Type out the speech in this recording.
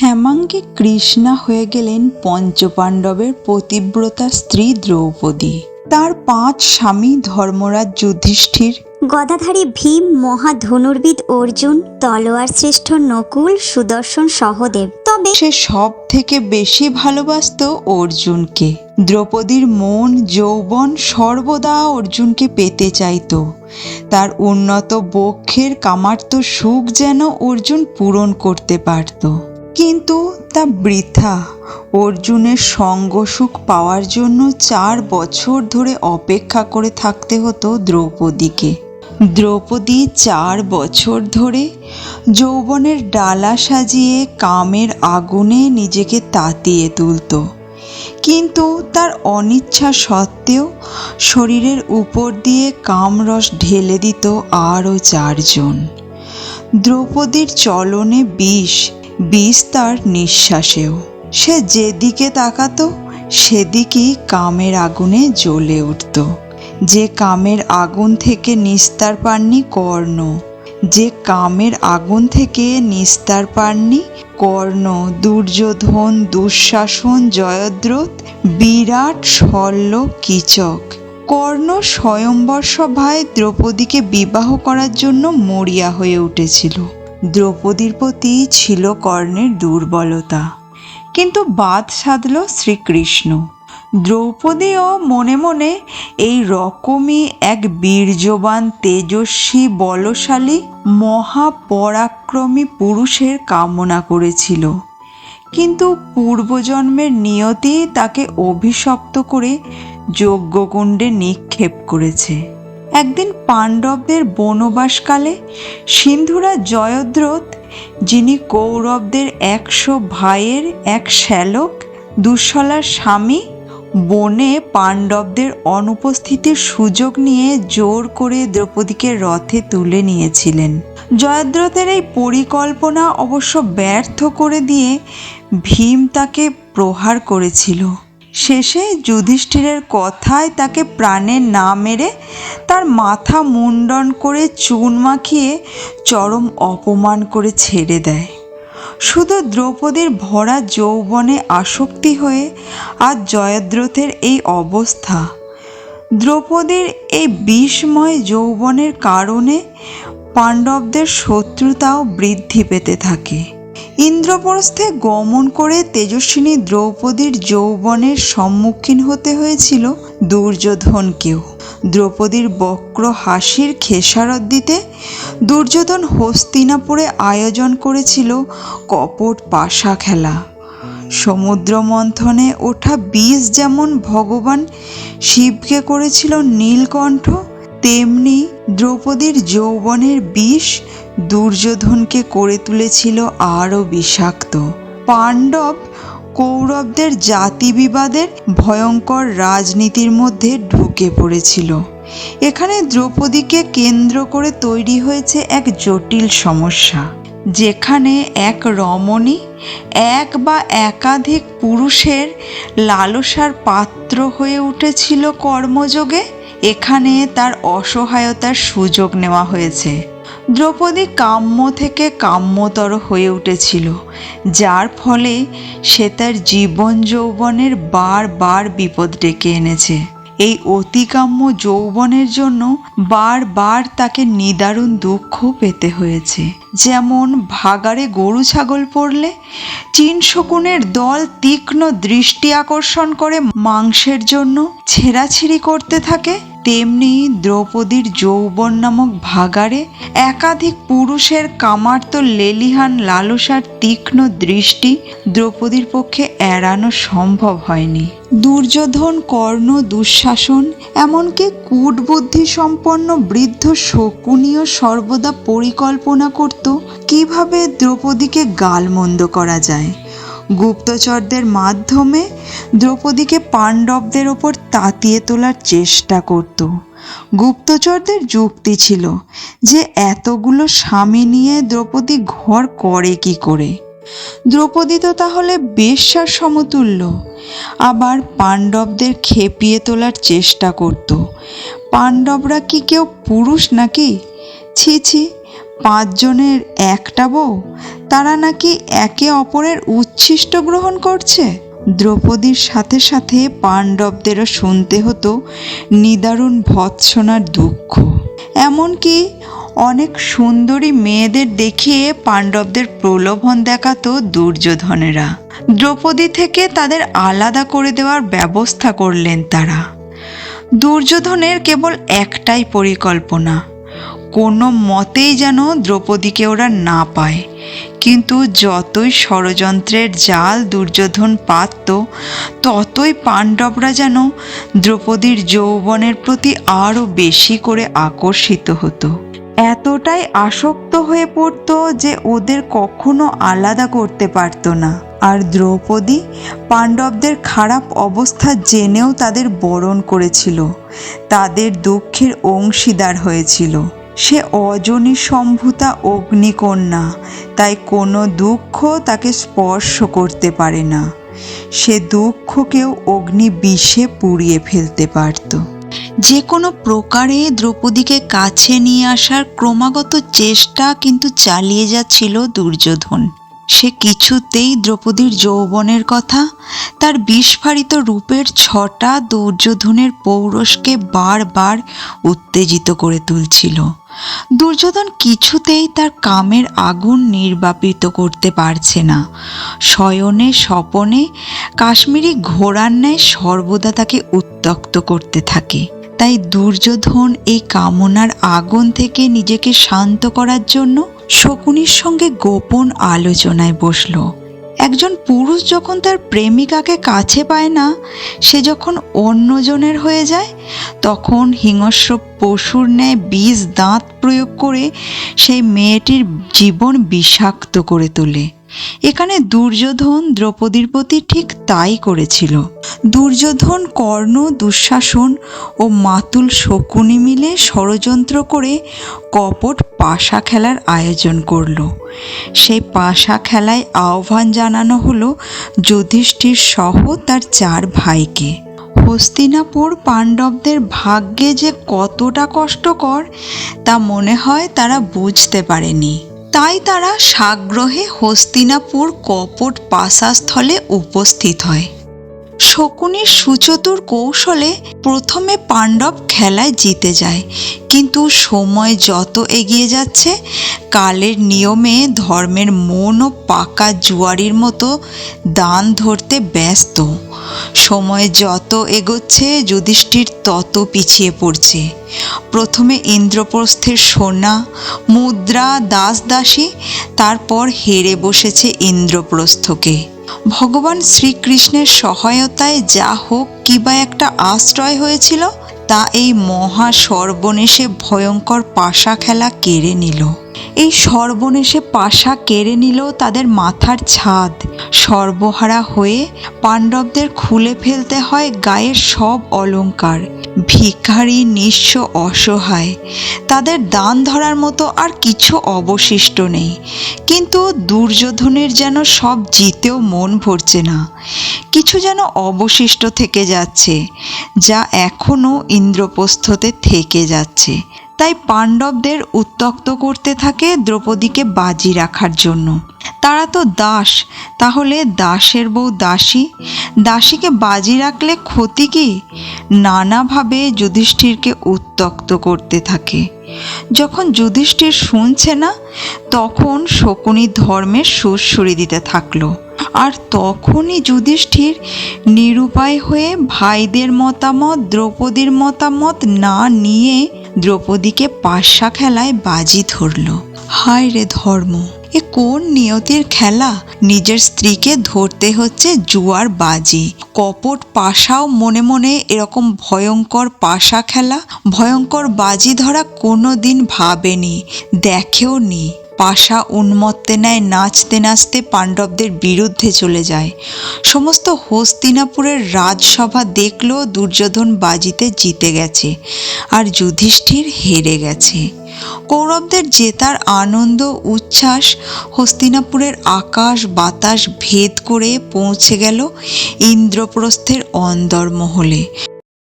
শ্যামাঙ্গী কৃষ্ণা হয়ে গেলেন পঞ্চপাণ্ডবের পতিব্রতা স্ত্রী দ্রৌপদী। তার পাঁচ স্বামী ধর্মরাজ যুধিষ্ঠির। গদাধারী ভীম মহা ধনুর্বিদ অর্জুন তলোয়ার শ্রেষ্ঠ নকুল সুদর্শন সহদেব। তবে সে সব থেকে বেশি ভালোবাসত অর্জুনকে। দ্রৌপদীর মন যৌবন সর্বদা অর্জুনকে পেতে চাইত। তার উন্নত বক্ষের কামার্ত সুখ যেন অর্জুন পূরণ করতে পারত। কিন্তু তা বৃথা। অর্জুনের সঙ্গ সুখ পাওয়ার জন্য চার বছর ধরে অপেক্ষা করে থাকতে হতো দ্রৌপদীকে। দ্রৌপদী চার বছর ধরে যৌবনের ডালা সাজিয়ে কামের আগুনে নিজেকে তাতিয়ে তুলত। কিন্তু তার অনিচ্ছা সত্ত্বেও শরীরের উপর দিয়ে কামরস ঢেলে দিত আরও চারজন। দ্রৌপদীর চলনে বিষ বিষ তার নিঃশ্বাসেও। সে যেদিকে তাকাতো, সেদিকেই কামের আগুনে জ্বলে উঠত। যে কামের আগুন থেকে নিস্তার পাননি কর্ণ। যে কামের আগুন থেকে নিস্তার পাননি কর্ণ। দুর্যোধন, দুঃশাসন, জয়দ্রথ, বিরাট, শল্য, কীচক। কর্ণ স্বয়ম্বর সভায় দ্রৌপদীকে বিবাহ করার জন্য মরিয়া হয়ে উঠেছিল। দ্রৌপদীর প্রতি ছিল কর্ণের দুর্বলতা। কিন্তু বাদ সাধল শ্রীকৃষ্ণ। দ্রৌপদীও মনে মনে এই রকমই এক বীর্যবান, তেজস্বী, বলশালী, মহাপরাক্রমী পুরুষের কামনা করেছিল। কিন্তু পূর্বজন্মের নিয়তি তাকে অভিশপ্ত করে যজ্ঞকুণ্ডে নিক্ষেপ করেছে। একদিন পাণ্ডবদের বনবাসকালে সিন্ধুরা জয়দ্রথ, যিনি কৌরবদের একশো ভাইয়ের এক শ্যালক, দুঃশলার স্বামী, বনে পাণ্ডবদের অনুপস্থিতির সুযোগ নিয়ে জোর করে দ্রৌপদীকে রথে তুলে নিয়েছিলেন। জয়দ্রথের এই পরিকল্পনা অবশ্য ব্যর্থ করে দিয়ে ভীম তাকে প্রহার করেছিল। শেষে যুধিষ্ঠিরের কথায় তাকে প্রাণে না মেরে তার মাথা মুন্ডন করে চুন মাখিয়ে চরম অপমান করে ছেড়ে দেয়। শুধু দ্রৌপদীর ভরা যৌবনে আসক্তি হয়ে আজ জয়দ্রথের এই অবস্থা। দ্রৌপদীর এই বিষময় যৌবনের কারণে পাণ্ডবদের শত্রুতাও বৃদ্ধি পেতে থাকে। ইন্দ্রপ্রস্থে গমন করে তেজস্বিনী দ্রৌপদীর যৌবনের সম্মুখীন হতে হয়েছিল দুর্যোধনকেও দ্রৌপদীর বক্র হাসির খেসারত দিতে দুর্যোধন হস্তিনাপুরে আয়োজন করেছিল কপট পাশা খেলা। সমুদ্র মন্থনে ওঠা বীজ যেমন ভগবান শিবকে করেছিল নীলকণ্ঠ তেমনি দ্রৌপদীর যৌবনের বিষ দুর্যোধনকে করে তুলেছিল আরও বিষাক্ত। পাণ্ডব কৌরবদের জাতি বিবাদের ভয়ঙ্কর রাজনীতির মধ্যে ঢুকে পড়েছিল। এখানে দ্রৌপদীকে কেন্দ্র করে তৈরি হয়েছে এক জটিল সমস্যা, যেখানে এক রমণী, এক বা একাধিক পুরুষের লালসার পাত্র হয়ে উঠেছিল কর্মযোগে। এখানে তার অসহায়তার সুযোগ নেওয়া হয়েছে। দ্রৌপদী কাম্য থেকে কাম্যতর হয়ে উঠেছিল, যার ফলে সে তার জীবন যৌবনের বারবার বিপদ ডেকে এনেছে। এই অতিকাম্য যৌবনের জন্য বারবার তাকে নিদারুণ দুঃখ পেতে হয়েছে। যেমন ভাগাড়ে গরু ছাগল পড়লে চীন শকুনের দল তীক্ষ্ণ দৃষ্টি আকর্ষণ করে মাংসের জন্য ছেঁড়াছিঁড়ি করতে থাকে তেমনি দ্রৌপদীর যৌবন নামক ভাগারে একাধিক পুরুষের কামার্ত লেলিহান লালসার তীক্ষ্ণ দৃষ্টি দ্রৌপদীর পক্ষে এড়ানো সম্ভব হয়নি। দুর্যোধন, কর্ণ, দুঃশাসন, এমনকি কূটবুদ্ধি সম্পন্ন বৃদ্ধ শকুনীয় সর্বদা পরিকল্পনা করত, কীভাবে দ্রৌপদীকে গালমন্দ করা যায়। গুপ্তচরদের মাধ্যমে দ্রৌপদীকে পাণ্ডবদের ওপর তাতিয়ে তোলার চেষ্টা করত। গুপ্তচরদের যুক্তি ছিল যে এতগুলো স্বামী নিয়ে দ্রৌপদী ঘর করে কি করে। দ্রৌপদী তো তাহলে বেশ্যার সমতুল্য। আবার পাণ্ডবদের খেপিয়ে তোলার চেষ্টা করত। পাণ্ডবরা কি কেউ পুরুষ নাকি? ছি ছি, পাঁচজনের একটা বউ? তারা নাকি একে অপরের উচ্ছিষ্ট গ্রহণ করছে? দ্রৌপদীর সাথে সাথে পাণ্ডবদেরও শুনতে হতো নিদারুণ ভৎসনার দুঃখ। এমনকি অনেক সুন্দরী মেয়েদের দেখিয়ে পাণ্ডবদের প্রলোভন দেখাতো দুর্যোধনেরা। দ্রৌপদী থেকে তাদের আলাদা করে দেওয়ার ব্যবস্থা করলেন তারা। দুর্যোধনের কেবল একটাই পরিকল্পনা কোনো মতেই যেন দ্রৌপদীকে ওরা না পায়। কিন্তু যতই ষড়যন্ত্রের জাল, দুর্যোধন পাতত, ততই পাণ্ডবরা যেন দ্রৌপদীর যৌবনের প্রতি আরও বেশি করে আকর্ষিত হতো। এতটাই আসক্ত হয়ে পড়তো যে ওদের কখনো আলাদা করতে পারতো না। আর দ্রৌপদী পাণ্ডবদের খারাপ অবস্থা জেনেও তাদের বরণ করেছিল। তাদের দুঃখের অংশীদার হয়েছিল। সে অজনী সম্ভূতা অগ্নিকন্যা, তাই কোনো দুঃখ তাকে স্পর্শ করতে পারে না। সে দুঃখকেও অগ্নি বিষে পুড়িয়ে ফেলতে পারত। যে কোনো প্রকারে দ্রৌপদীকে কাছে নিয়ে আসার ক্রমাগত চেষ্টা কিন্তু চালিয়ে যাচ্ছিল দুর্যোধন। সে কিছুতেই দ্রৌপদীর যৌবনের কথা, তার বিস্ফারিত রূপের ছটা দুর্যোধনের পৌরসকে বারবার উত্তেজিত করে তুলছিল। দুর্যোধন কিছুতেই তার কামের আগুন নির্বাপিত করতে পারছে না। শয়নে স্বপনে কাশ্মীরি ঘোড়ার ন্যায় সর্বদা তাকে উত্তক্ত করতে থাকে। তাই দুর্যোধন এই কামনার আগুন থেকে নিজেকে শান্ত করার জন্য শকুনির সঙ্গে গোপন আলোচনায় বসল। একজন পুরুষ যখন তার প্রেমিকাকে কাছে পায় না, সে যখন অন্যজনের হয়ে যায়, তখন হিংস্র পশুর ন্যায় বিষ দাঁত প্রয়োগ করে সেই মেয়েটির জীবন বিষাক্ত করে তোলে। এখানে দুর্যোধন দ্রৌপদীর প্রতি ঠিক তাই করেছিল। দুর্যোধন কর্ণ, দুঃশাসন ও মাতুল শকুনি মিলে ষড়যন্ত্র করে কপট পাশা খেলার আয়োজন করল। সেই পাশা খেলায় আহ্বান জানানো হলো যুধিষ্ঠির সহ তার চার ভাইকে। হস্তিনাপুর পাণ্ডবদের ভাগ্যে যে কতটা কষ্টকর, তা মনে হয় তারা বুঝতে পারেনি। তাই তারা সাগ্রহে হস্তিনাপুর কপট পাশাস্থলে উপস্থিত হয়। শকুনির সুচতুর কৌশলে প্রথমে পাণ্ডব খেলায় জিতে যায়, কিন্তু সময় যত এগিয়ে যাচ্ছে, কালের নিয়মে ধর্মের মনও পাকা জুয়ারির মতো দান ধরতে ব্যস্ত। সময় যত এগোচ্ছে, যুধিষ্ঠির তত পিছিয়ে পড়ছে। প্রথমে ইন্দ্রপ্রস্থের সোনা, মুদ্রা, দাস, দাসী, তারপর হেরে বসেছে ইন্দ্রপ্রস্থকে। ভগবান শ্রীকৃষ্ণের সহায়তায় যা হোক কিবা একটা আশ্রয় হয়েছিল, তা এই মহা সর্বনেশে ভয়ঙ্কর পাশা খেলা কেড়ে নিল। এই সর্বনেশে পাশা কেড়ে নিল তাদের মাথার ছাদ। সর্বহারা হয়ে পাণ্ডবদের খুলে ফেলতে হয় গায়ের সব অলংকার ভিখারি, নিঃস্ব, অসহায়। তাদের দান ধরার মতো আর কিছু অবশিষ্ট নেই। কিন্তু দুর্যোধনের যেন সব জিতেও মন ভরছে না। কিছু যেন অবশিষ্ট থেকে যাচ্ছে, যা এখনও ইন্দ্রপ্রস্থতে থেকে যাচ্ছে। তাই পাণ্ডবদের উত্তক্ত করতে থাকে দ্রৌপদীকে বাজি রাখার জন্য। তারা তো দাস, তাহলে দাসের বউ দাসী? দাসীকে বাজি রাখলে ক্ষতি কি? নানাভাবে যুধিষ্ঠিরকে উত্তক্ত করতে থাকে। যখন যুধিষ্ঠির শুনছে না, তখন শকুনি ধর্মের সুরসুরি দিতে থাকল। আর তখনই যুধিষ্ঠির নিরুপায় হয়ে ভাইদের মতামত, দ্রৌপদীর মতামত না নিয়ে দ্রৌপদীকে পাশা খেলায় বাজি ধরল। হায় রে ধর্ম, এ কোন নিয়তির খেলা? নিজের স্ত্রীকে ধরতে হচ্ছে জুয়ার বাজি। কপট পাশাও মনে মনে এরকম ভয়ঙ্কর পাশা খেলা, ভয়ঙ্কর বাজি ধরা কোনো দিন ভাবেনি দেখেও নি পাশা উন্মত্তে নেয়, নাচতে নাচতে পাণ্ডবদের বিরুদ্ধে চলে যায়। সমস্ত হস্তিনাপুরের রাজসভা দেখল, দুর্যোধন বাজিতে জিতে গেছে আর যুধিষ্ঠির হেরে গেছে। কৌরবদের জেতার আনন্দ, উচ্ছ্বাস, হস্তিনাপুরের আকাশ বাতাস ভেদ করে পৌঁছে গেল ইন্দ্রপ্রস্থের অন্দরমহলে।